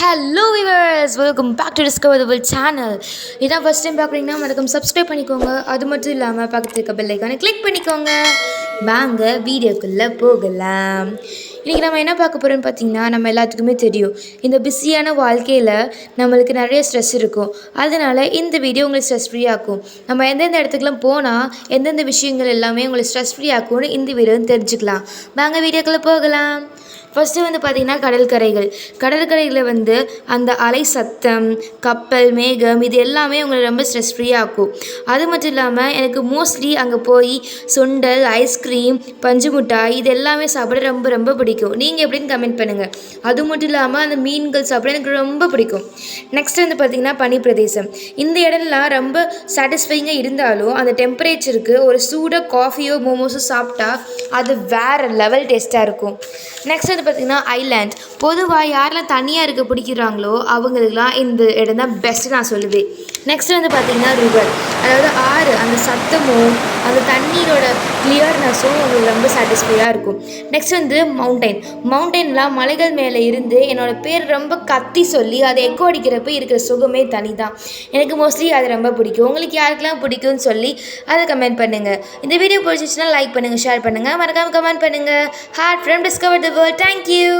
Hello viewers welcome back to Discover channel இதான் first time பார்க்குறீங்கன்னா மறக்காம சப்ஸ்கிரைப் பண்ணிக்கோங்க. அது மட்டும் இல்லாமல் பக்கத்தில் இருக்க பெல் கிளிக் பண்ணிக்கோங்க. வாங்க வீடியோக்குள்ளே போகலாம். இன்றைக்கி நம்ம என்ன பார்க்க போகிறோம்னு பார்த்தீங்கன்னா நம்ம எல்லாத்துக்குமே தெரியும். இந்த பிஸியான வாழ்க்கையில் நம்மளுக்கு நிறைய ஸ்ட்ரெஸ் இருக்கும். அதனால் இந்த வீடியோ உங்களுக்கு ஸ்ட்ரெஸ் ஃப்ரீ ஆக்கும். நம்ம எந்தெந்த இடத்துக்குலாம் போனால் எந்தெந்த விஷயங்கள் எல்லாமே உங்களுக்கு ஸ்ட்ரெஸ் ஃப்ரீ ஆக்கும்னு இந்த வீடியோ தெரிஞ்சுக்கலாம். வாங்க வீடியோக்குள்ளே போகலாம். ஃபஸ்ட்டு வந்து பார்த்திங்கன்னா கடற்கரைகள் கடற்கரையில் வந்து அந்த அலை சத்தம் கப்பல் மேகம் இது எல்லாமே உங்களை ரொம்ப ஸ்ட்ரெஸ் ஃப்ரீயாகும் அது மட்டும் இல்லாமல் எனக்கு மோஸ்ட்லி அங்கே போய் சுண்டல் ஐஸ்கிரீம் பஞ்சு மிட்டாய் இது எல்லாமே சாப்பிட ரொம்ப ரொம்ப பிடிக்கும். பிடிக்கும். நீங்கள் எப்படின்னு கமெண்ட் பண்ணுங்கள் அது மட்டும் இல்லாமல் அந்த மீன்கள் சாப்பிட எனக்கு ரொம்ப பிடிக்கும். நெக்ஸ்ட் வந்து பார்த்திங்கன்னா பனி பிரதேசம் இந்த இடம்லாம் ரொம்ப சாட்டிஸ்ஃபைங்காக இருந்தாலும் அந்த டெம்பரேச்சருக்கு ஒரு சூடாக காஃபியோ மோமோஸோ சாப்பிட்டா அது வேறு லெவல் டேஸ்ட்டாக இருக்கும். நெக்ஸ்ட் வந்து பார்த்திங்கன்னா ஐலேண்ட் பொதுவாக யாரெல்லாம் தனியாக இருக்க பிடிக்கிறாங்களோ அவங்களுக்குலாம் இந்த இடம் தான் பெஸ்ட்டு நான் சொல்லுவேன். நெக்ஸ்ட் வந்து பார்த்திங்கன்னா ரிவர் அதாவது ஆறு அந்த சத்தமும் அந்த தண்ணீரோட கிளியர்னஸும் உங்களுக்கு ரொம்ப சாட்டிஸ்ஃபையாக இருக்கும். நெக்ஸ்ட் வந்து மவுண்டைன் மவுண்டைன்லாம் மலைகள் மேலே இருந்து என்னோட பேர் ரொம்ப கத்தி சொல்லி அதை எக்கோ அடிக்கிறப்ப இருக்கிற சுகமே தனி தான் எனக்கு மோஸ்ட்லி அது ரொம்ப பிடிக்கும். உங்களுக்கு யாருக்கெல்லாம் பிடிக்கும்னு சொல்லி அதை கமெண்ட் பண்ணுங்கள் இந்த வீடியோ பிடிச்சிச்சுன்னா லைக் பண்ணுங்கள் ஷேர் பண்ணுங்கள் மறக்காமல் கமெண்ட் பண்ணுங்கள் heart from Discover the world thank you